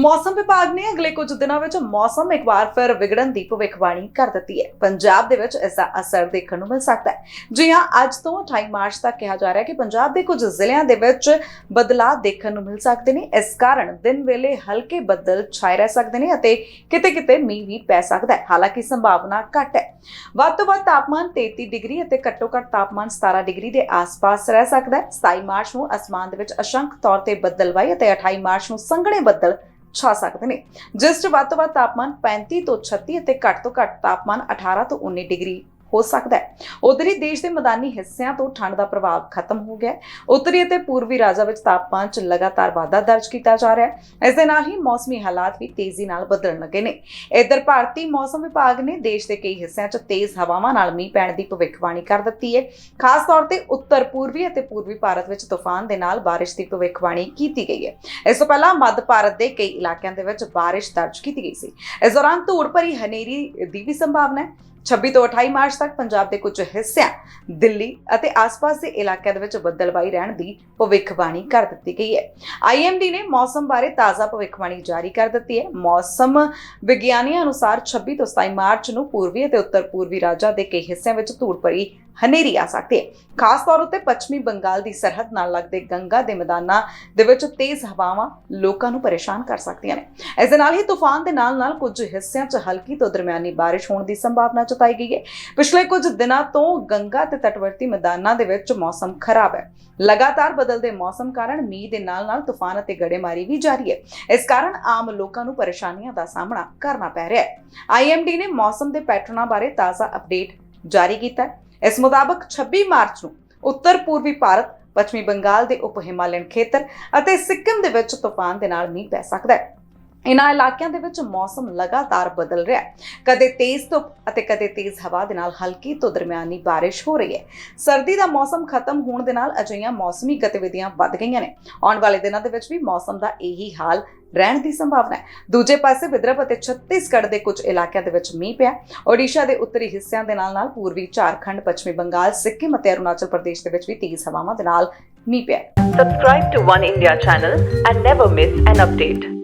ਮੌਸਮ ਵਿਭਾਗ ਨੇ ਅਗਲੇ ਕੁਝ ਦਿਨਾਂ ਵਿੱਚ ਮੌਸਮ ਇੱਕ ਵਾਰ ਫਿਰ ਵਿਗੜਨ ਦੀ ਭਵਿੱਖਬਾਣੀ ਕਰ ਦਿੱਤੀ ਹੈ। ਪੰਜਾਬ ਦੇ ਵਿੱਚ ਇਸ ਦਾ ਅਸਰ ਦੇਖਣ ਨੂੰ ਮਿਲ ਸਕਦਾ ਹੈ। ਜੀ ਹਾਂ, ਅੱਜ ਤੋਂ 28 ਮਾਰਚ ਤੱਕ ਕਿਹਾ ਜਾ ਰਿਹਾ ਹੈ ਕਿ ਪੰਜਾਬ ਦੇ ਕੁਝ ਜ਼ਿਲ੍ਹਿਆਂ ਦੇ ਵਿੱਚ ਬਦਲਾਅ ਦੇਖਣ ਨੂੰ ਮਿਲ ਸਕਦੇ ਨੇ। ਇਸ ਕਾਰਨ ਦਿਨ ਵੇਲੇ ਹਲਕੇ ਬੱਦਲ ਛਾਏ ਰਹਿ ਸਕਦੇ ਨੇ ਅਤੇ ਕਿਤੇ-ਕਿਤੇ ਮੀਂਹ ਵੀ ਪੈ ਸਕਦਾ ਹੈ। ਹਾਲਾਂਕਿ ਸੰਭਾਵਨਾ ਘੱਟ ਹੈ। ਵੱਧ ਤੋਂ ਵੱਧ ਤਾਪਮਾਨ 33 ਡਿਗਰੀ ਅਤੇ ਘੱਟੋ-ਘੱਟ ਤਾਪਮਾਨ 17 ਡਿਗਰੀ ਦੇ ਆਸ-ਪਾਸ ਰਹਿ ਸਕਦਾ ਹੈ। 27 ਮਾਰਚ ਨੂੰ ਅਸਮਾਨ ਦੇ ਵਿੱਚ ਅਸ਼ੰਕ ਤੌਰ ਤੇ ਬੱਦਲਵਾਈ ਅਤੇ 28 ਮਾਰਚ ਨੂੰ ਸੰਘਣੇ ਬੱਦਲ ਛਾ ਸਕਦੇ ਨੇ। ਜਿਸ 'ਚ ਵੱਧ ਤੋਂ ਵੱਧ ਤਾਪਮਾਨ 35 ਤੋਂ 36 ਅਤੇ ਘੱਟ ਤੋਂ ਘੱਟ ਤਾਪਮਾਨ 18 ਤੋਂ 19 ਡਿਗਰੀ। ਹੋ ਸਕਦਾ ਹੈ। ਉਧਰੀ ਦੇਸ਼ ਦੇ ਮੈਦਾਨੀ ਹਿੱਸਿਆਂ ਤੋਂ ਠੰਡ ਦਾ ਪ੍ਰਭਾਵ ਖਤਮ ਹੋ ਗਿਆ ਹੈ। ਉੱਤਰੀ ਅਤੇ ਪੂਰਬੀ ਰਾਜਾਂ ਵਿੱਚ ਤਾਪਮਾਨ 'ਚ ਲਗਾਤਾਰ ਵਾਧਾ ਦਰਜ ਕੀਤਾ ਜਾ ਰਿਹਾ ਹੈ। ਇਸ ਦੇ ਨਾਲ ਹੀ ਮੌਸਮੀ ਹਾਲਾਤ ਵੀ ਤੇਜ਼ੀ ਨਾਲ ਬਦਲਣ ਲੱਗੇ ਨੇ। ਇਧਰ ਭਾਰਤੀ ਮੌਸਮ ਵਿਭਾਗ ਨੇ ਦੇਸ਼ ਦੇ ਕਈ ਹਿੱਸਿਆਂ 'ਚ ਤੇਜ਼ ਹਵਾਵਾਂ ਨਾਲ ਮੀਂਹ ਪੈਣ ਦੀ ਭਵਿੱਖਬਾਣੀ ਕਰ ਦਿੱਤੀ ਹੈ। ਖਾਸ ਤੌਰ ਤੇ ਉੱਤਰ ਪੂਰਬੀ ਅਤੇ ਪੂਰਬੀ ਭਾਰਤ ਵਿੱਚ ਤੂਫਾਨ ਦੇ ਨਾਲ ਬਾਰਿਸ਼ ਦੀ ਭਵਿੱਖਬਾਣੀ ਕੀਤੀ ਗਈ ਹੈ। ਇਸ ਤੋਂ ਪਹਿਲਾਂ ਮੱਧ ਭਾਰਤ ਦੇ ਕਈ ਇਲਾਕਿਆਂ ਦੇ ਵਿੱਚ ਬਾਰਿਸ਼ ਦਰਜ ਕੀਤੀ ਗਈ ਸੀ। ਇਸ ਦੌਰਾਨ ਧੂੜ ਭਰੀ ਹਨੇਰੀ ਦੀ ਵੀ ਸੰਭਾਵਨਾ ਹੈ। 26 ਤੋਂ 28 ਮਾਰਚ ਤੱਕ ਪੰਜਾਬ ਦੇ ਕੁਝ ਹਿੱਸਿਆਂ ਦਿੱਲੀ ਅਤੇ ਆਸ-ਪਾਸ ਦੇ ਇਲਾਕਿਆਂ ਦੇ ਵਿੱਚ ਬੱਦਲਬਾਈ ਰਹਿਣ ਦੀ ਭਵਿੱਖਬਾਣੀ ਕਰ ਦਿੱਤੀ ਗਈ ਹੈ। ਆਈਐਮਡੀ ਨੇ ਮੌਸਮ ਬਾਰੇ ਤਾਜ਼ਾ ਭਵਿੱਖਬਾਣੀ ਜਾਰੀ ਕਰ ਦਿੱਤੀ ਹੈ। ਮੌਸਮ ਵਿਗਿਆਨੀਆਂ ਅਨੁਸਾਰ 26 ਤੋਂ 27 ਮਾਰਚ ਨੂੰ ਪੂਰਬੀ ਅਤੇ ਉੱਤਰ ਪੂਰਬੀ ਰਾਜਾਂ ਦੇ ਕਈ ਹਿੱਸਿਆਂ ਵਿੱਚ ਧੂੜ ਭਰੀ ਹਨੇਰੀ ਆ ਸਕਦੀ ਹੈ। ਖਾਸ ਤੌਰ ਉੱਤੇ ਪੱਛਮੀ ਬੰਗਾਲ ਦੀ ਸਰਹੱਦ ਨਾਲ ਲੱਗਦੇ ਗੰਗਾ ਦੇ ਮੈਦਾਨਾਂ ਦੇ ਵਿੱਚ ਤੇਜ਼ ਹਵਾਵਾਂ ਲੋਕਾਂ ਨੂੰ ਪਰੇਸ਼ਾਨ ਕਰ ਸਕਦੀਆਂ ਨੇ। ਇਸ ਦੇ ਨਾਲ ਹੀ ਤੂਫਾਨ ਦੇ ਨਾਲ-ਨਾਲ ਕੁਝ ਹਿੱਸਿਆਂ 'ਚ ਹਲਕੀ ਤੋਂ ਦਰਮਿਆਨੀ ਬਾਰਿਸ਼ ਹੋਣ ਦੀ ਸੰਭਾਵਨਾ ਜਤਾਈ ਗਈ ਹੈ। ਪਿਛਲੇ ਕੁਝ ਦਿਨਾਂ ਤੋਂ ਗੰਗਾ ਤੇ ਤਟਵਰਤੀ ਮੈਦਾਨਾਂ ਦੇ ਵਿੱਚ ਮੌਸਮ ਖਰਾਬ ਹੈ। ਲਗਾਤਾਰ ਬਦਲਦੇ ਮੌਸਮ ਕਾਰਨ ਮੀਂਹ ਦੇ ਨਾਲ-ਨਾਲ ਤੂਫਾਨ ਅਤੇ ਗੜੇਮਾਰੀ ਵੀ ਜਾਰੀ ਹੈ। ਇਸ ਕਾਰਨ ਆਮ ਲੋਕਾਂ ਨੂੰ ਪਰੇਸ਼ਾਨੀਆਂ ਦਾ ਸਾਹਮਣਾ ਕਰਨਾ ਪੈ ਰਿਹਾ ਹੈ। ਆਈਐਮਡੀ ਨੇ ਮੌਸਮ ਦੇ ਪੈਟਰਨਾਂ ਬਾਰੇ ਤਾਜ਼ਾ ਅਪਡੇਟ ਜਾਰੀ ਕੀਤਾ ਹੈ। ਇਸ ਮੁਤਾਬਕ 26 ਮਾਰਚ ਨੂੰ ਉੱਤਰ ਪੂਰਬੀ ਭਾਰਤ, ਪੱਛਮੀ ਬੰਗਾਲ ਦੇ ਉਪ ਹਿਮਾਲਯਨ ਖੇਤਰ ਅਤੇ ਸਿੱਕਮ ਦੇ ਵਿੱਚ ਤੂਫਾਨ ਦੇ ਨਾਲ ਮੀਂਹ ਪੈ ਸਕਦਾ ਹੈ। ਇਨ੍ਹਾਂ ਇਲਾਕਿਆਂ ਦੇ ਵਿੱਚ ਮੌਸਮ ਲਗਾਤਾਰ ਬਦਲ ਰਿਹਾ ਹੈ। ਕਦੇ ਤੇਜ਼ ਧੁੱਪ ਅਤੇ ਕਦੇ ਤੇਜ਼ ਹਵਾ ਦੇ ਨਾਲ ਹਲਕੀ ਤੋਂ ਦਰਮਿਆਨੀ ਬਾਰਿਸ਼ ਹੋ ਰਹੀ ਹੈ। ਸਰਦੀ ਦਾ ਮੌਸਮ ਖਤਮ ਹੋਣ ਦੇ ਨਾਲ ਅਜਿਹੀਆਂ ਮੌਸਮੀ ਗਤੀਵਿਧੀਆਂ ਵੱਧ ਗਈਆਂ ਨੇ। ਆਉਣ ਵਾਲੇ ਦਿਨਾਂ ਦੇ ਵਿੱਚ ਵੀ ਮੌਸਮ ਦਾ ਇਹੀ ਹਾਲ ਰਹਿਣ ਦੀ ਸੰਭਾਵਨਾ ਹੈ। ਦੂਜੇ ਪਾਸੇ ਵਿਦਰਭ ਅਤੇ ਛੱਤੀਸਗੜ੍ਹ ਦੇ ਕੁਝ ਇਲਾਕਿਆਂ ਦੇ ਵਿੱਚ ਮੀਂਹ ਪਿਆ ਓਡੀਸ਼ਾ ਦੇ ਉੱਤਰੀ ਹਿੱਸਿਆਂ ਦੇ ਨਾਲ ਨਾਲ ਪੂਰਬੀ ਝਾਰਖੰਡ, ਪੱਛਮੀ ਬੰਗਾਲ, ਸਿੱਕਿਮ ਅਤੇ ਅਰੁਣਾਚਲ ਪ੍ਰਦੇਸ਼ ਦੇ ਵਿੱਚ ਵੀ ਤੇਜ਼ ਹਵਾਵਾਂ ਦੇ ਨਾਲ ਮੀਂਹ ਪਿਆ Subscribe to One India channel and never miss an update.